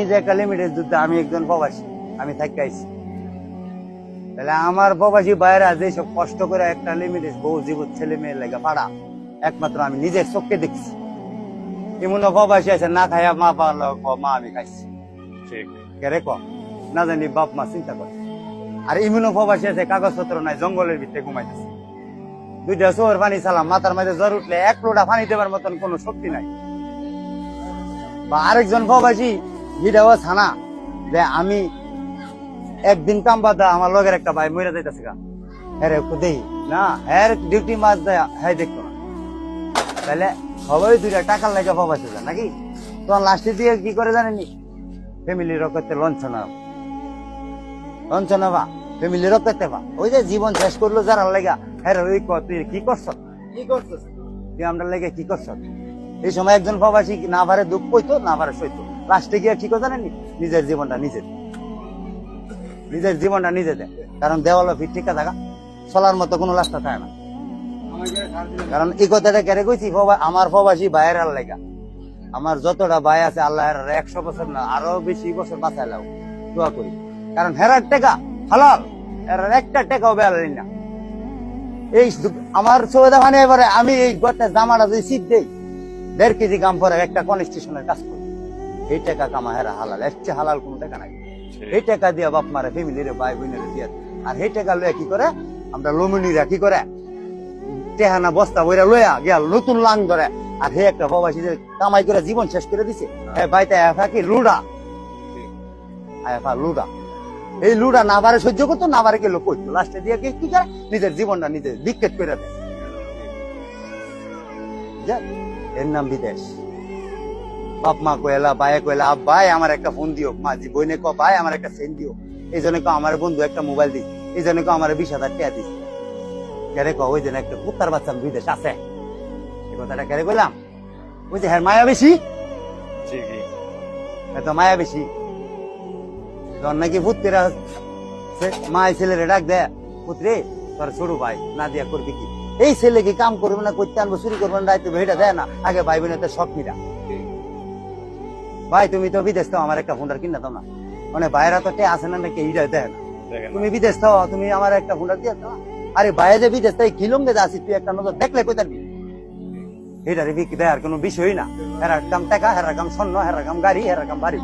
নিজে একটা লিমিটেড যুদ্ধে আমি একজন প্রবাসী আমি থাকি আইছি। তাহলে আমার প্রবাসী বাইরা যেসব কষ্ট করে একটা লিমিটেড বউ জীবন ছেলে মেয়ের লেগে পাড়া একমাত্র আমি নিজের চোখকে দেখছি। এমন প্রবাসী আছে না খাইয়া মা পারল মা আমি খাইছি। কেরে ক না জানি বাপ মা চিন্তা করে। আর ইমিউনো প্রবাসী আছে কাগজপত্র নাই জঙ্গলের ভিতরে ঘুমাইতেছে। দুইটা চোর পানি চালাম মাথার মাঝে জ্বর উঠলে এক লোটা পানি দেবার মতন কোনো শক্তি নাই। বা আরেকজন প্রবাসী ভিডিও ছানা যে আমি একদিন কাম বাদা আমার লগের একটা ভাই মরে যাইতেছে গা। হ্যাঁ দেই। না হ্যাঁ ডিউটি মাছ দেয় হ্যাঁ দেখতো না। তাহলে সবাই দুইটা টাকার লেগে যায় নাকি? তোমার লাস্টে দিয়ে কি করে জানেনি ফ্যামিলি রক্ষাতে লঞ্চনা লঞ্চনা বা ফ্যামিলি রক্ষাতে বা ওই যে জীবন শেষ করল যারা লেগা হ্যাঁ ওই ক তুই কি করছ কি করছিস? তুই আমরা লেগে কি করছ এই সময় একজন প্রবাসী না পারে দুঃখ কইতো না পারে সইতো? লাস্টে গিয়ে কি কথা জানেনি নিজের জীবনটা নিজে। নিজের জীবনটা নিজে দেয় কারণ দেওয়ালো ফিট ঠিক থাকা, চলার মতো কোনো রাস্তা থাকে না। কারণ এই কথাটা কেড়ে কইছি আমার প্রবাসী ভাইয়ের লেগা। আমার যতটা ভাই আছে আল্লাহ একশো বছর না, আরও বেশি বছর বাঁচাই লাও দোয়া করি। কারণ হেরার টেকা হালাল, হেরার একটা টাকাও বেড়ালি না। এই আমার সৌদা ভানে এবারে আমি এই গতে জামাটা যদি শীত দেই, দেড় কেজি কাম পরে একটা কনস্টেশনের কাজ করি এই টাকা কামা হেরা হালাল এর চেয়ে হালাল কোনো টাকা নাই। এই টাকা দিয়ে বাপ মারে ফ্যামিলির ভাই বোনের দিয়ে আর এই টাকা লইয়া কি করে? আমরা লমিনিরা কি করে? টেহানা বস্তা বইরা লইয়া গেল নতুন লাং ধরে আর হে একটা প্রবাসী যে কামাই করে জীবন শেষ করে দিছে। বাইতে এফা কি লুডা? এফা লুডা। এই লুডা না বারে সহ্য করতো না বারে গেল করতো লাস্টে দিয়ে কি করে? নিজের জীবনটা নিজে বিক্ষেপ করে দেয়? এর নাম বিদেশ। বাপ মা কয়লা বায়ে কয়লা আব ভাই আমার একটা ফোন দিও মা জি বইনে ক ভাই আমার একটা সেন দিও। এই জন্য কো আমার বন্ধু একটা মোবাইল দিই এই জন্য কো আমার বিশ হাজার টাকা দিস। কেরে কো ওই জন্য একটা কুত্তার বাচ্চা বিদেশ আছে। এই কথাটা কেরে কইলাম? ওই যে হ্যাঁ মায়া বেশি? এত মায়া বেশি। যখন নাকি পুত্রেরা মায় ছেলেরে ডাক দেয় পুত্রে তোর ছোট ভাই না দিয়া করবি কি? এই ছেলে কি কাম করবে না করতে আনব চুরি করবে না দায়িত্ব এটা দেয় না? আগে ভাই বোনের শখ মিরা ভাই তুমি তো বিদেশ তো আমার একটা ফোনটার কিনা দাও না। মানে বাইরা তো টে আসে না নাকি এইটা দেয় না। তুমি বিদেশ তো তুমি আমার একটা ফোনটার দিয়ে দাও। আরে বাইরে যে বিদেশ তাই কিলঙ্গে আসি তুই একটা নজর দেখলে কই তারবি এটা রে বিক্রি দেয় আর কোনো বিষয়ই না। হেরার কাম টাকা হেরার কাম স্বর্ণ হেরার কাম গাড়ি হেরার কাম বাড়ি।